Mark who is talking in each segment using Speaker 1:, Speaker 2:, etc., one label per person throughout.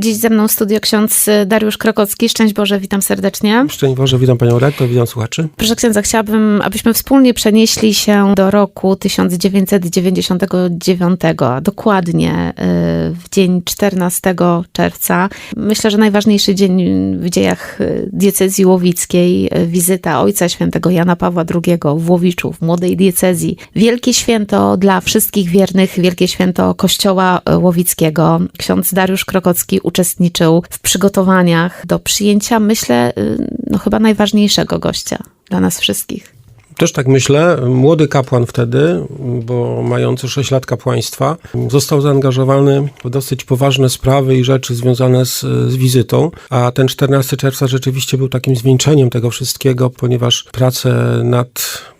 Speaker 1: Dziś ze mną w studio ksiądz Dariusz Krokocki. Szczęść Boże, witam serdecznie.
Speaker 2: Szczęść Boże, witam panią rektor, witam słuchaczy.
Speaker 1: Proszę księdza, chciałabym, abyśmy wspólnie przenieśli się do roku 1999, a dokładnie y, w dzień 14 czerwca. Myślę, że najważniejszy dzień w dziejach y, diecezji łowickiej, y, wizyta Ojca Świętego Jana Pawła II w Łowiczu, w młodej diecezji. Wielkie święto dla wszystkich wiernych, wielkie święto Kościoła Łowickiego. Ksiądz Dariusz Krokocki uczestniczył w przygotowaniach do przyjęcia, myślę, no chyba najważniejszego gościa dla nas wszystkich.
Speaker 2: Też tak myślę. Młody kapłan wtedy, bo mający 6 lat kapłaństwa, został zaangażowany w dosyć poważne sprawy i rzeczy związane z, z wizytą, a ten 14 czerwca rzeczywiście był takim zwieńczeniem tego wszystkiego, ponieważ prace nad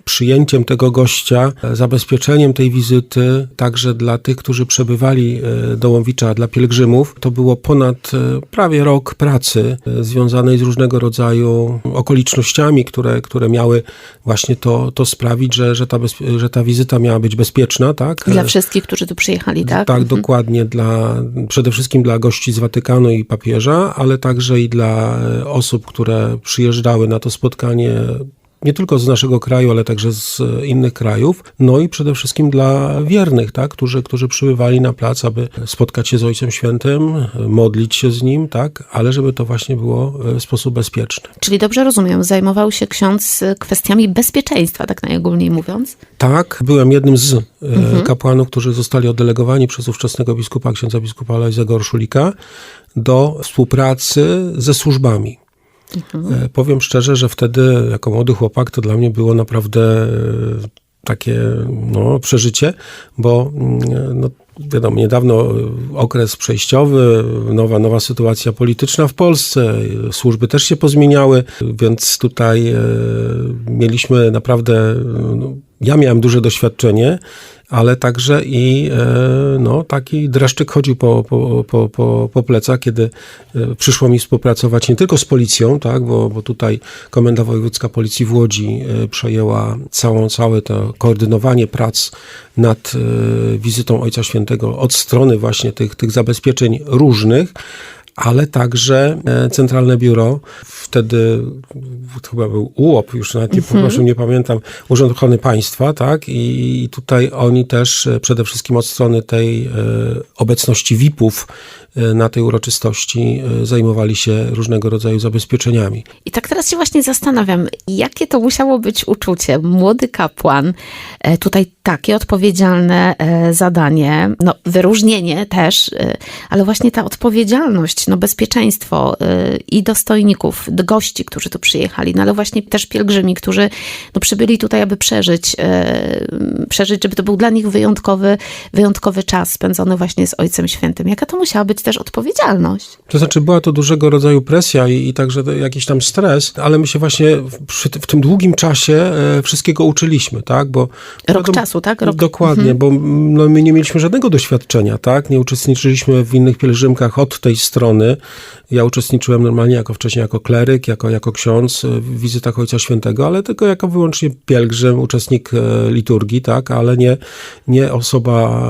Speaker 2: przyjęciem tego gościa, zabezpieczeniem tej wizyty, także dla tych, którzy przebywali e, do Łowicza, dla pielgrzymów. To było ponad e, prawie rok pracy e, związanej z różnego rodzaju okolicznościami, które, które miały właśnie to, to sprawić, że, że, ta że ta wizyta miała być bezpieczna. Tak?
Speaker 1: Dla wszystkich, którzy tu przyjechali, tak?
Speaker 2: Tak, mhm. dokładnie. Dla, przede wszystkim dla gości z Watykanu i papieża, ale także i dla osób, które przyjeżdżały na to spotkanie nie tylko z naszego kraju, ale także z innych krajów, no i przede wszystkim dla wiernych, tak, którzy, którzy przybywali na plac, aby spotkać się z Ojcem Świętym, modlić się z Nim, tak, ale żeby to właśnie było w sposób bezpieczny.
Speaker 1: Czyli dobrze rozumiem, zajmował się ksiądz kwestiami bezpieczeństwa, tak najogólniej mówiąc?
Speaker 2: Tak, byłem jednym z mhm. kapłanów, którzy zostali oddelegowani przez ówczesnego biskupa, księdza biskupa Lajzego Orszulika do współpracy ze służbami. Mhm. Powiem szczerze, że wtedy jako młody chłopak to dla mnie było naprawdę e, takie no, przeżycie, bo mm, no, wiadomo, niedawno okres przejściowy, nowa, nowa sytuacja polityczna w Polsce, służby też się pozmieniały, więc tutaj e, mieliśmy naprawdę, no, ja miałem duże doświadczenie ale także i e, no, taki dreszczyk chodził po, po, po, po, po plecach, kiedy e, przyszło mi współpracować nie tylko z policją, tak, bo, bo tutaj Komenda Wojewódzka Policji w Łodzi e, przejęła całą, całe to koordynowanie prac nad wizytą Ojca Świętego od strony właśnie tych, tych zabezpieczeń różnych, ale także e, Centralne Biuro, wtedy chyba był UOP, już nawet nie, mhm. proszę, nie pamiętam, Urząd Ochrony Państwa, tak? I tutaj oni też e, przede wszystkim od strony tej e, obecności VIP-ów na tej uroczystości zajmowali się różnego rodzaju zabezpieczeniami.
Speaker 1: I tak teraz się właśnie zastanawiam, jakie to musiało być uczucie. Młody kapłan, tutaj takie odpowiedzialne zadanie, no wyróżnienie też, ale właśnie ta odpowiedzialność no, bezpieczeństwo i dostojników, gości, którzy tu przyjechali, no ale właśnie też pielgrzymi, którzy no, przybyli tutaj, aby przeżyć, przeżyć, żeby to był dla nich wyjątkowy, wyjątkowy czas spędzony właśnie z Ojcem Świętym. Jaka to musiała być też odpowiedzialność?
Speaker 2: To znaczy była to dużego rodzaju presja i, i także jakiś tam stres, ale my się właśnie w, w tym długim czasie e, wszystkiego uczyliśmy, tak? Bo,
Speaker 1: Rok czasu, tak? Rok.
Speaker 2: Dokładnie, mhm. bo no, my nie mieliśmy żadnego doświadczenia, tak? Nie uczestniczyliśmy w innych pielgrzymkach od tej strony. Ja uczestniczyłem normalnie jako wcześniej jako kleryk, jako, jako ksiądz w wizytach Ojca Świętego, ale tylko jako wyłącznie pielgrzym, uczestnik e, liturgii, tak, ale nie, nie osoba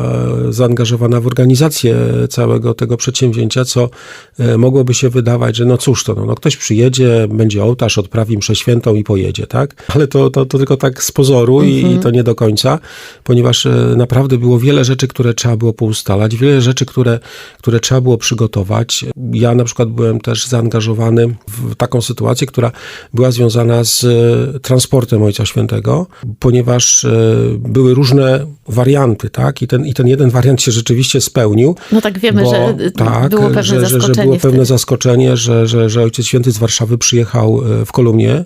Speaker 2: e, zaangażowana w organizację całego tego przedsięwzięcia, co e, mogłoby się wydawać, że no cóż to, no, no ktoś przyjedzie, będzie ołtarz, odprawi mszę świętą i pojedzie, tak? Ale to, to, to tylko tak z pozoru mhm. i, i mhm. to nie do końca, ponieważ naprawdę było wiele rzeczy, które trzeba było poustalać, wiele rzeczy, które, które trzeba było przygotować. Ja na przykład byłem też zaangażowany w taką sytuację, która była związana z e, transportem Ojca Świętego, ponieważ e, były różne warianty, tak? I ten, i ten jeden wariant się rzeczywiście spełnił.
Speaker 1: No tak wiemy, że tak, było pewne że,
Speaker 2: zaskoczenie. Że, było pewne zaskoczenie, że, że, że Ojciec Święty z Warszawy przyjechał e, w kolumnie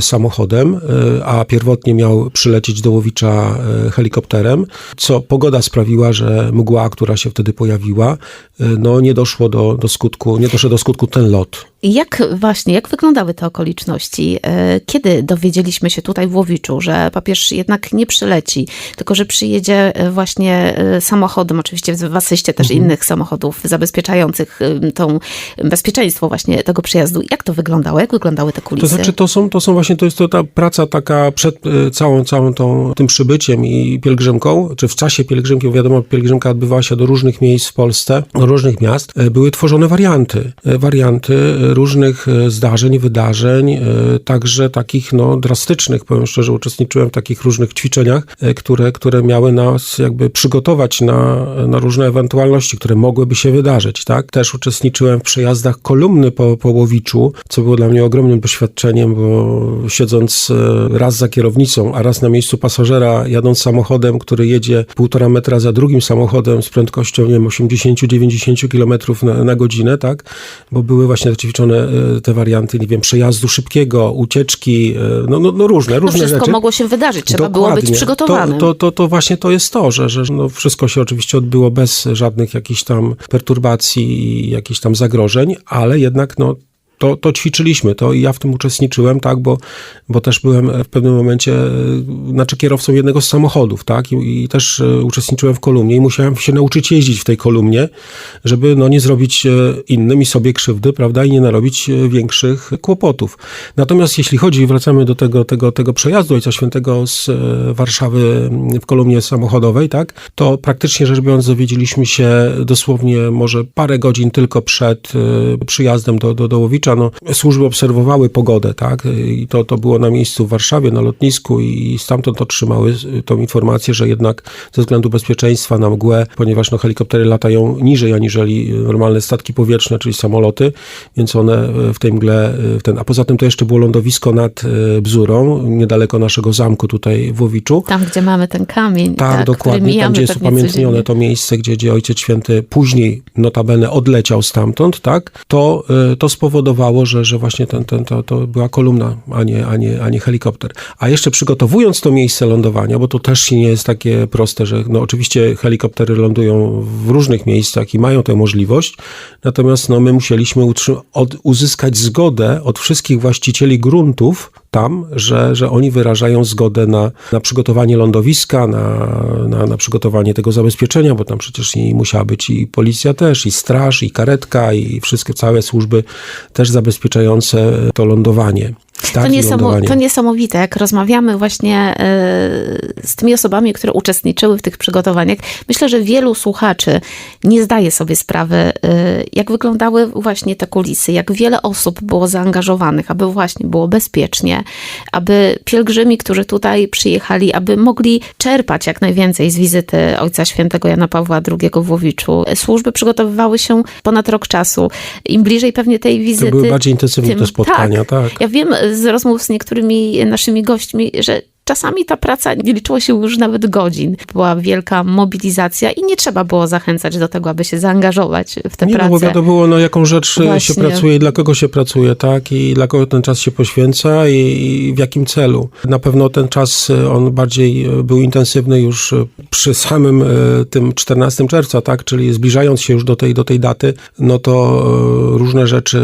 Speaker 2: samochodem, a pierwotnie miał przylecieć do Łowicza helikopterem, co pogoda sprawiła, że mgła, która się wtedy pojawiła, no nie doszło do, do skutku, nie doszedł do skutku ten lot.
Speaker 1: Jak właśnie, jak wyglądały te okoliczności? E, Kiedy dowiedzieliśmy się tutaj w Łowiczu, że papież jednak nie przyleci, tylko że przyjedzie e, właśnie e, samochodem, oczywiście w asyście też innych samochodów zabezpieczających tą bezpieczeństwo właśnie tego przyjazdu. Jak to wyglądało? Jak wyglądały te kulisy?
Speaker 2: To znaczy, to są, to są właśnie, to jest to ta praca taka przed całą, całą tą, tym przybyciem i pielgrzymką, czy w czasie pielgrzymki, bo wiadomo, pielgrzymka odbywała się do różnych miejsc w Polsce, do różnych miast, były tworzone warianty, warianty różnych e, zdarzeń, wydarzeń, e, także takich, no, drastycznych, powiem szczerze, uczestniczyłem w takich różnych ćwiczeniach, e, które, które miały nas jakby przygotować na, na różne ewentualności, które mogłyby się wydarzyć, tak? Też uczestniczyłem w przejazdach kolumny po, po Łowiczu, co było dla mnie ogromnym doświadczeniem, bo siedząc raz za kierownicą, a raz na miejscu pasażera, jadąc samochodem, który jedzie półtora metra za drugim samochodem z prędkością, nie wiem, 80-90 km na, na godzinę, tak? Bo były właśnie ćwiczone e, te warianty, nie wiem, przejazdu szybkiego, ucieczki, e, no, no, no różne,
Speaker 1: no
Speaker 2: różne
Speaker 1: wszystko
Speaker 2: rzeczy.
Speaker 1: mogło się wydarzyć, trzeba było być
Speaker 2: Dokładnie.
Speaker 1: przygotowanym.
Speaker 2: To, to, to, to właśnie to jest to, że, że no wszystko się oczywiście odbyło bez żadnych jakichś tam perturbacji i jakichś tam zagrożeń, ale jednak no to, to ćwiczyliśmy, to i ja w tym uczestniczyłem, tak, bo, bo też byłem w pewnym momencie, e, znaczy kierowcą jednego z samochodów, tak, i, i też e, uczestniczyłem w kolumnie i musiałem się nauczyć jeździć w tej kolumnie, żeby no nie zrobić e, innym i sobie krzywdy, prawda, i nie narobić większych kłopotów. Natomiast jeśli chodzi, wracamy do tego, tego, tego przejazdu Ojca Świętego z Warszawy w kolumnie samochodowej, tak, to praktycznie rzecz biorąc dowiedzieliśmy się dosłownie może parę godzin tylko przed przyjazdem do, do, do Łowicza. No, służby obserwowały pogodę, tak, i to, to było na miejscu w Warszawie, na lotnisku i stamtąd otrzymały tą informację, że jednak ze względu bezpieczeństwa na mgłę, ponieważ no, helikoptery latają niżej aniżeli normalne statki powietrzne, czyli samoloty, więc one w tej mgle, w ten, a poza tym to jeszcze było lądowisko nad Bzurą, niedaleko naszego zamku tutaj w Łowiczu.
Speaker 1: Tam, gdzie mamy ten kamień,
Speaker 2: Tak,
Speaker 1: który
Speaker 2: dokładnie. Tam, gdzie jest upamiętnione to miejsce, gdzie, gdzie Ojciec Święty później notabene odleciał stamtąd, tak, to, y, to że, że właśnie ten, ten, to, to była kolumna, a nie, a, nie, a nie helikopter. A jeszcze przygotowując to miejsce lądowania, bo to też nie jest takie proste, że no oczywiście helikoptery lądują w różnych miejscach i mają tę możliwość, natomiast no, my musieliśmy od, uzyskać zgodę od wszystkich właścicieli gruntów tam, że, że oni wyrażają zgodę na, na przygotowanie lądowiska, na, na, na przygotowanie tego zabezpieczenia, bo tam przecież i musiała być i policja też, i straż, i karetka, i wszystkie całe służby też zabezpieczające to lądowanie.
Speaker 1: To,
Speaker 2: Start i
Speaker 1: niesamo,
Speaker 2: lądowanie.
Speaker 1: to niesamowite, jak rozmawiamy właśnie e, z tymi osobami, które uczestniczyły w tych przygotowaniach. Myślę, że wielu słuchaczy nie zdaje sobie sprawy, e, jak wyglądały właśnie te kulisy, jak wiele osób było zaangażowanych, aby właśnie było bezpiecznie, aby pielgrzymi, którzy tutaj przyjechali, aby mogli czerpać jak najwięcej z wizyty Ojca Świętego Jana Pawła II w Łowiczu. Służby przygotowywały się ponad rok czasu. Im bliżej pewnie tej
Speaker 2: To
Speaker 1: wizyty,
Speaker 2: były bardziej intensywne
Speaker 1: tym-
Speaker 2: te spotkania, tak.
Speaker 1: ja wiem z rozmów z niektórymi naszymi gośćmi, że czasami ta praca nie liczyło się już nawet godzin. Była wielka mobilizacja i nie trzeba było zachęcać do tego, aby się zaangażować w tę
Speaker 2: Nie,
Speaker 1: pracę.
Speaker 2: no bo wiadomo było, no, jaką rzecz e, się
Speaker 1: Właśnie.
Speaker 2: pracuje i dla kogo się pracuje, tak? I dla kogo ten czas się poświęca i, i w jakim celu. Na pewno ten czas, e, on bardziej e, był intensywny już przy samym tym 14 czerwca, tak? Czyli zbliżając się już do tej, do tej daty, no to różne rzeczy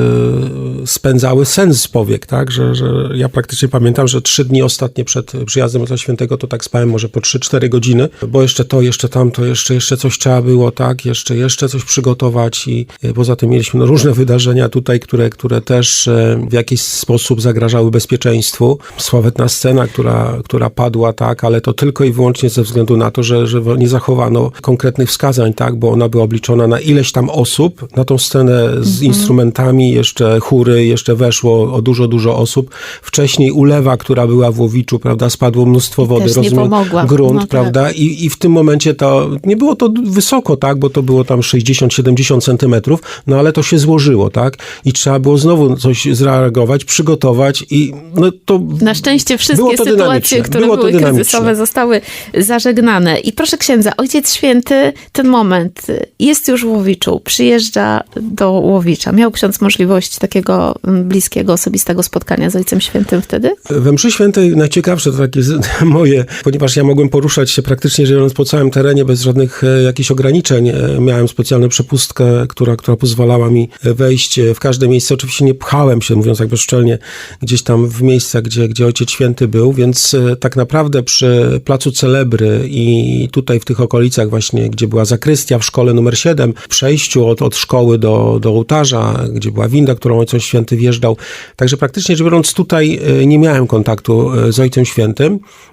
Speaker 2: spędzały sens z powiek, tak? Że, że ja praktycznie pamiętam, że trzy dni ostatnie przed przyjazdem Ojca Świętego to tak spałem może po 3-4 godziny, bo jeszcze to, jeszcze tamto, jeszcze, jeszcze coś trzeba było, tak? Jeszcze, jeszcze coś przygotować i e, poza tym mieliśmy no, różne wydarzenia tutaj, które, które też e, w jakiś sposób zagrażały bezpieczeństwu. Sławetna scena, która, która padła, tak? Ale to tylko i wyłącznie ze względu na to, że, że nie zachowano konkretnych wskazań, tak? Bo ona była obliczona na ileś tam osób, na tą scenę z instrumentami, jeszcze chóry, jeszcze weszło o dużo, dużo osób. Wcześniej ulewa, która była w Łowiczu, prawda, spadło mnóstwo wody,
Speaker 1: też
Speaker 2: rozumiem,
Speaker 1: pomogła.
Speaker 2: grunt,
Speaker 1: No tak.
Speaker 2: prawda, I, i w tym momencie to, nie było to wysoko, tak, bo to było tam 60-70 centymetrów, no ale to się złożyło, tak, i trzeba było znowu coś zreagować, przygotować i no to...
Speaker 1: Na szczęście wszystkie sytuacje, które były kryzysowe, zostały zażegnane. I proszę księdza, Ojciec Święty, ten moment jest już w Łowiczu, przyjeżdża do Łowicza. Miał ksiądz możliwość takiego mm, bliskiego, osobistego spotkania z Ojcem Świętym wtedy?
Speaker 2: We mszy świętej najciekawsze, to tak takie moje, ponieważ ja mogłem poruszać się praktycznie biorąc po całym terenie bez żadnych e, jakichś ograniczeń. E, Miałem specjalną przepustkę, która, która pozwalała mi wejść e, w każde miejsce. Oczywiście nie pchałem się, mówiąc jakby szczelnie, gdzieś tam w miejsca, gdzie, gdzie Ojciec Święty był, więc tak naprawdę przy Placu Celebry i tutaj w tych okolicach właśnie, gdzie była zakrystia w szkole numer 7, w przejściu od, od szkoły do, do ołtarza, gdzie była winda, którą Ojciec Święty wjeżdżał. Także praktycznie rzecz biorąc tutaj nie miałem kontaktu z Ojcem Świętym,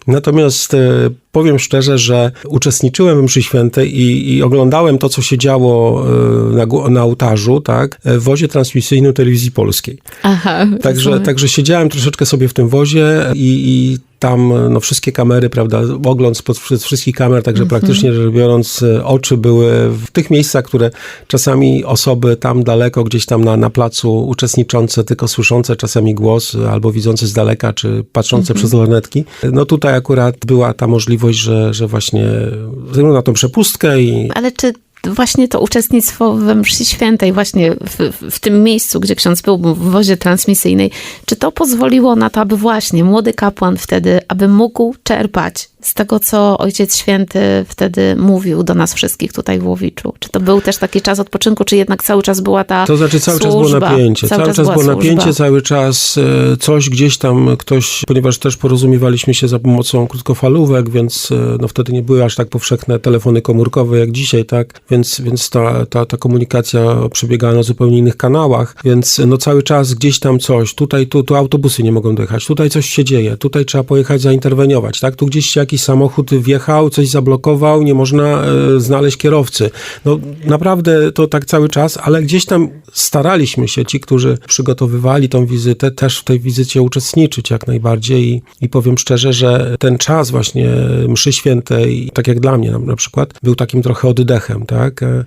Speaker 2: natomiast e, powiem szczerze, że uczestniczyłem w mszy świętej i, i oglądałem to, co się działo e, na, na ołtarzu, tak, w wozie transmisyjnym telewizji polskiej.
Speaker 1: Aha,
Speaker 2: Także,
Speaker 1: rozumiem.
Speaker 2: także siedziałem troszeczkę sobie w tym wozie i, i tam no, wszystkie kamery, prawda, ogląd spod wszy- wszystkich kamer, także
Speaker 1: Mhm.
Speaker 2: praktycznie rzecz biorąc, e, oczy były w tych miejscach, które czasami osoby tam daleko, gdzieś tam na, na placu uczestniczące, tylko słyszące czasami głos, e, albo widzące z daleka, czy patrzące
Speaker 1: Mhm.
Speaker 2: przez lornetki. No tutaj akurat była ta możliwość, że, że właśnie ze na tą przepustkę i
Speaker 1: Ale czy właśnie to uczestnictwo we mszy świętej, właśnie w, w tym miejscu, gdzie ksiądz był w wozie transmisyjnej, czy to pozwoliło na to, aby właśnie młody kapłan wtedy, aby mógł czerpać z tego, co Ojciec Święty wtedy mówił do nas wszystkich tutaj w Łowiczu? Czy to był też taki czas odpoczynku, czy jednak cały czas była ta
Speaker 2: To znaczy cały czas było
Speaker 1: służba?
Speaker 2: napięcie, cały, czas,
Speaker 1: była
Speaker 2: było
Speaker 1: służba.
Speaker 2: napięcie, cały czas e, coś gdzieś tam ktoś, ponieważ też porozumiewaliśmy się za pomocą krótkofalówek, więc e, no wtedy nie były aż tak powszechne telefony komórkowe jak dzisiaj, tak, więc, więc ta, ta, ta komunikacja przebiegała na zupełnie innych kanałach, więc no cały czas gdzieś tam coś, tutaj tu, tu autobusy nie mogą dojechać, tutaj coś się dzieje, tutaj trzeba pojechać zainterweniować, tak, tu gdzieś się jakiś samochód wjechał, coś zablokował, nie można e, znaleźć kierowcy. No naprawdę to tak cały czas, ale gdzieś tam staraliśmy się, ci, którzy przygotowywali tą wizytę, też w tej wizycie uczestniczyć jak najbardziej. I, i powiem szczerze, że ten czas właśnie mszy świętej, tak jak dla mnie na, na przykład, był takim trochę oddechem, tak, E,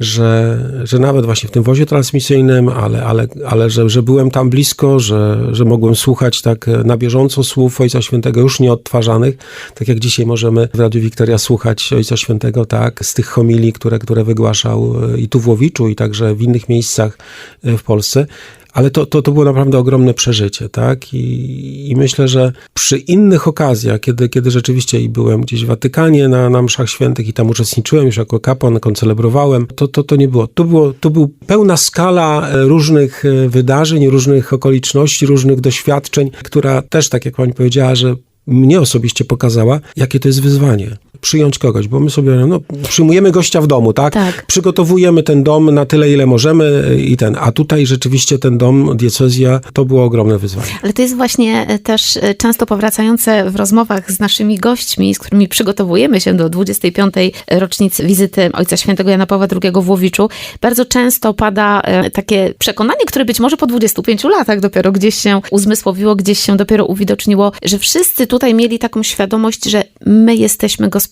Speaker 2: że, że nawet właśnie w tym wozie transmisyjnym, ale, ale, ale że, że byłem tam blisko, że, że mogłem słuchać tak na bieżąco słów Ojca Świętego, już nie odtwarzanych, tak jak dzisiaj możemy w Radiu Wiktoria słuchać Ojca Świętego, tak, z tych homilii, które, które wygłaszał e, i tu w Łowiczu, i także w innych miejscach e, w Polsce. Ale to, to, to było naprawdę ogromne przeżycie, tak? I, I myślę, że przy innych okazjach, kiedy, kiedy rzeczywiście i byłem gdzieś w Watykanie na, na mszach świętych i tam uczestniczyłem już jako kapłan, koncelebrowałem, to, to, to nie było. To, było. to był pełna skala e, różnych wydarzeń, różnych okoliczności, różnych doświadczeń, która też, tak jak pani powiedziała, że mnie osobiście pokazała, jakie to jest wyzwanie. Przyjąć kogoś, bo my sobie, no, przyjmujemy gościa w domu, tak?
Speaker 1: Tak.
Speaker 2: Przygotowujemy ten dom na tyle, ile możemy y, i ten. A tutaj rzeczywiście ten dom, diecezja, to było ogromne wyzwanie.
Speaker 1: Ale to jest właśnie e, też e, często powracające w rozmowach z naszymi gośćmi, z którymi przygotowujemy się do 25. rocznicy wizyty Ojca Świętego Jana Pawła II w Łowiczu. Bardzo często pada e, takie przekonanie, które być może po 25 latach dopiero gdzieś się uzmysłowiło, gdzieś się dopiero uwidoczniło, że wszyscy tutaj mieli taką świadomość, że my jesteśmy gospodarzami,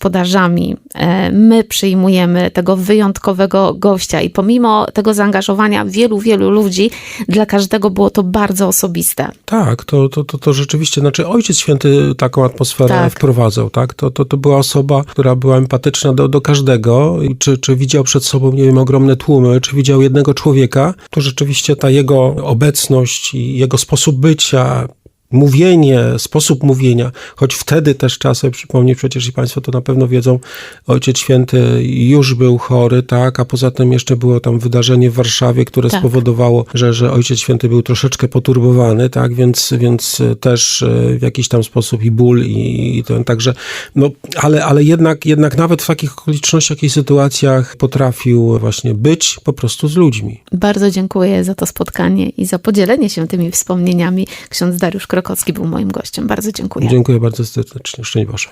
Speaker 1: e, my przyjmujemy tego wyjątkowego gościa i pomimo tego zaangażowania wielu, wielu ludzi, dla każdego było to bardzo osobiste.
Speaker 2: Tak, to, to, to, to rzeczywiście, znaczy Ojciec Święty taką atmosferę
Speaker 1: Tak.
Speaker 2: wprowadzał, tak? To, to, to była osoba, która była empatyczna do, do każdego. I Czy, czy widział przed sobą, nie wiem, ogromne tłumy, czy widział jednego człowieka, to rzeczywiście ta jego obecność i jego sposób bycia, mówienie, sposób mówienia, choć wtedy też trzeba sobie przypomnieć, przecież i Państwo to na pewno wiedzą, Ojciec Święty już był chory, tak, a poza tym jeszcze było tam wydarzenie w Warszawie, które
Speaker 1: Tak.
Speaker 2: spowodowało, że, że Ojciec Święty był troszeczkę poturbowany, tak, więc, więc też e, w jakiś tam sposób i ból i, i ten, także, no, ale, ale jednak, jednak nawet w takich okolicznościach i sytuacjach potrafił właśnie być po prostu z ludźmi.
Speaker 1: Bardzo dziękuję za to spotkanie i za podzielenie się tymi wspomnieniami. Ksiądz Dariusz Krokocki był moim gościem. Bardzo dziękuję.
Speaker 2: Dziękuję bardzo serdecznie. Szczęść Boże.